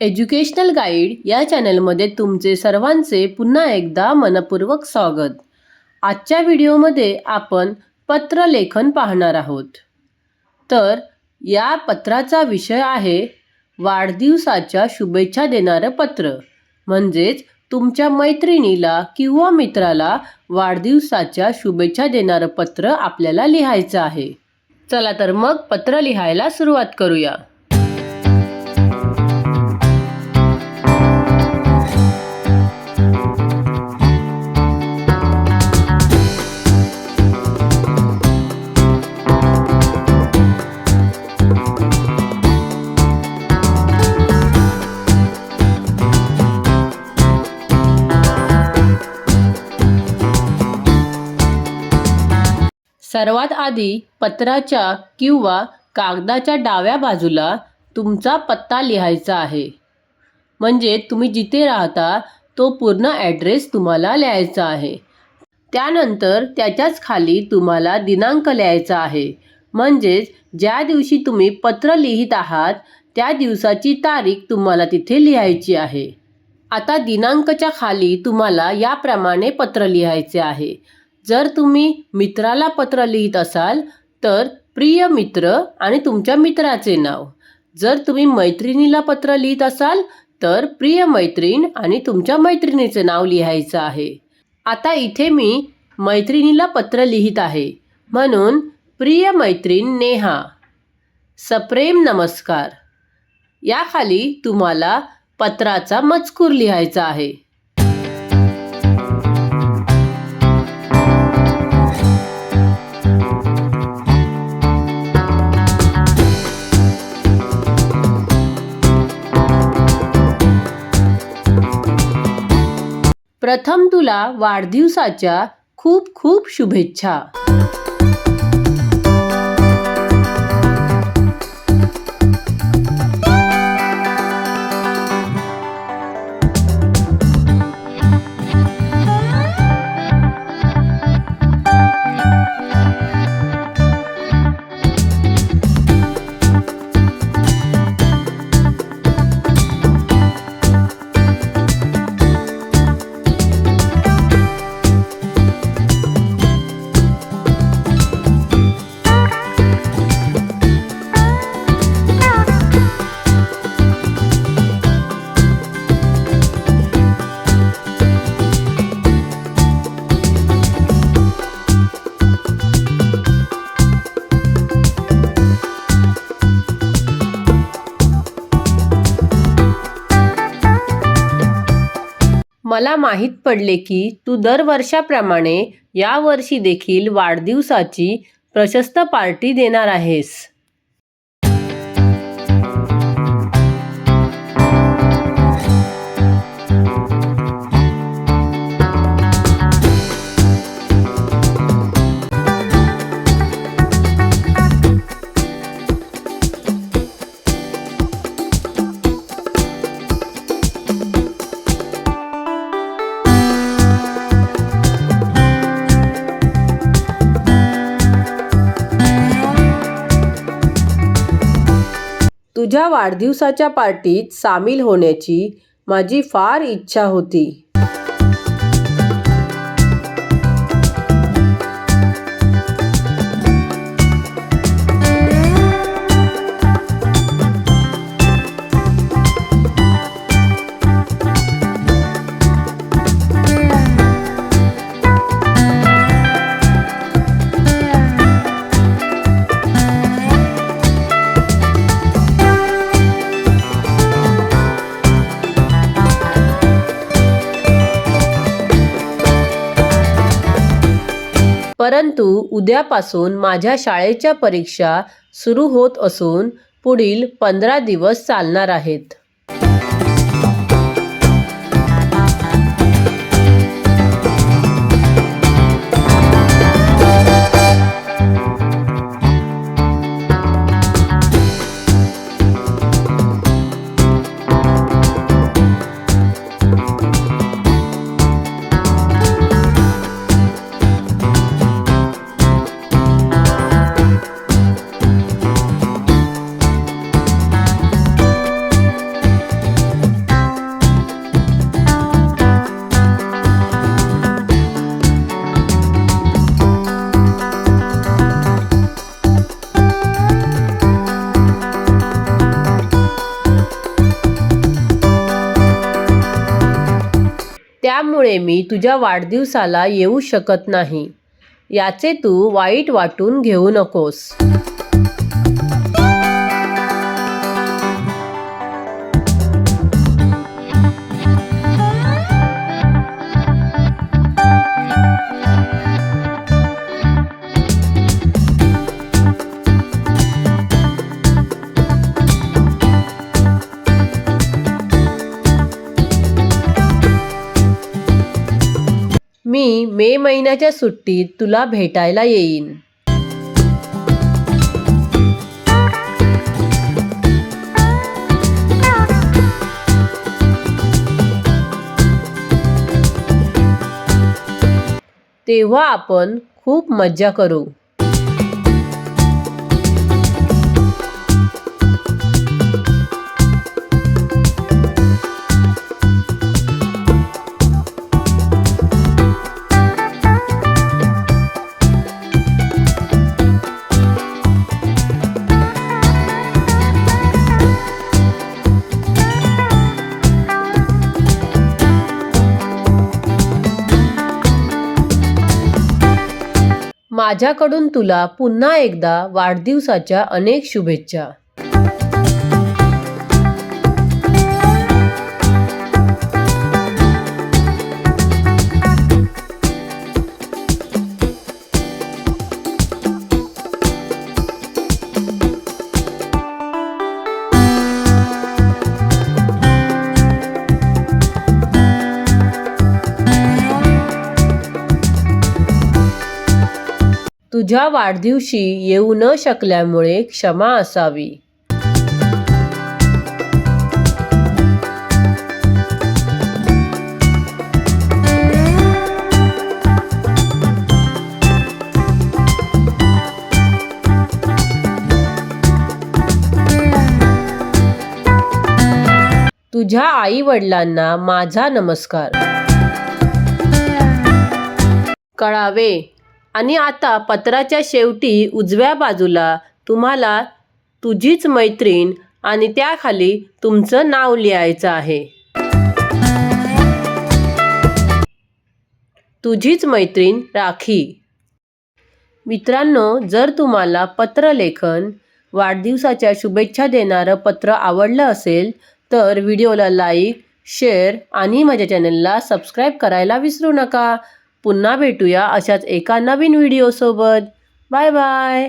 Educational guide या चॅनलमध्ये तुमचे सर्वांचे पुन्हा एकदा मनपूर्वक स्वागत. आजच्या व्हिडिओमध्ये आपण पत्रलेखन पाहणार आहोत. तर या पत्राचा विषय आहे वाढदिवसाच्या शुभेच्छा देणारं पत्र. म्हणजेच तुमच्या मैत्रिणीला किंवा मित्राला वाढदिवसाच्या शुभेच्छा देणारं पत्र आपल्याला लिहायचं आहे. चला तर मग पत्र लिहायला सुरुवात करूया. सर्वात आधी पत्राच्या किंवा कागदाच्या डाव्या बाजूला तुमचा पत्ता लिहायचा आहे. म्हणजे तुम्ही जिथे राहता तो पूर्ण ॲड्रेस तुम्हाला लिहायचा आहे. त्यानंतर त्याच्याच खाली तुम्हाला दिनांक लिहायचा आहे. म्हणजेच ज्या दिवशी तुम्ही पत्र लिहित आहात त्या दिवसाची तारीख तुम्हाला तिथे लिहायची आहे. आता दिनांकच्या खाली तुम्हाला याप्रमाणे पत्र लिहायचे आहे. जर तुम्ही मित्राला पत्र लिहित असाल तर प्रिय मित्र आणि तुमच्या मित्राचे नाव. जर तुम्ही मैत्रिणीला पत्र लिहित असाल तर प्रिय मैत्रीण आणि तुमच्या मैत्रिणीचे नाव लिहायचं आहे. आता इथे मी मैत्रिणीला पत्र लिहित आहे. म्हणून प्रिय मैत्रीण नेहा. सप्रेम नमस्कार. याखाली तुम्हाला पत्राचा मजकूर लिहायचा आहे. प्रथम तुला वाढदिवसाच्या खूप खूप शुभेच्छा. मला माहीत पडले की तू दरवर्षाप्रमाणे यावर्षी देखील वाढदिवसाची प्रशस्त पार्टी देणार आहेस. तुझ्या वाढदिवसाच्या पार्टीत सामील होण्याची माझी फार इच्छा होती. परंतु उद्यापासून माझ्या शाळेच्या परीक्षा सुरू होत असून पुढील पंधरा दिवस चालणार आहेत. त्यामुळे मी तुझ्या वाढदिवसाला येऊ शकत नाही. याचे तू वाईट वाटून घेऊ नकोस. मे महिन्याच्या सुट्टीत तुला भेटायला येईन. तेव्हा आपण खूप मज्जा करू. माझ्याकडून तुला पुन्हा एकदा वाढदिवसाच्या अनेक शुभेच्छा. तुझ्या वाढदिवशी येऊ न शकल्यामुळे क्षमा असावी. तुझ्या आई वडिलांना माझा नमस्कार. कळावे. आणि आता पत्राच्या शेवटी उजव्या बाजूला तुम्हाला तुझीच मैत्रीण आणि त्याखाली तुमचं नाव लिहायचं आहे. तुझीच मैत्रीण राखी. मित्रांनो जर तुम्हाला पत्रलेखन वाढदिवसाच्या शुभेच्छा देणारं पत्र आवडलं असेल तर व्हिडिओला लाईक शेअर आणि माझ्या चॅनलला सबस्क्राईब करायला विसरू नका. पुन्हा भेटूया अशाच एका नवीन व्हिडिओसोबत. Bye bye.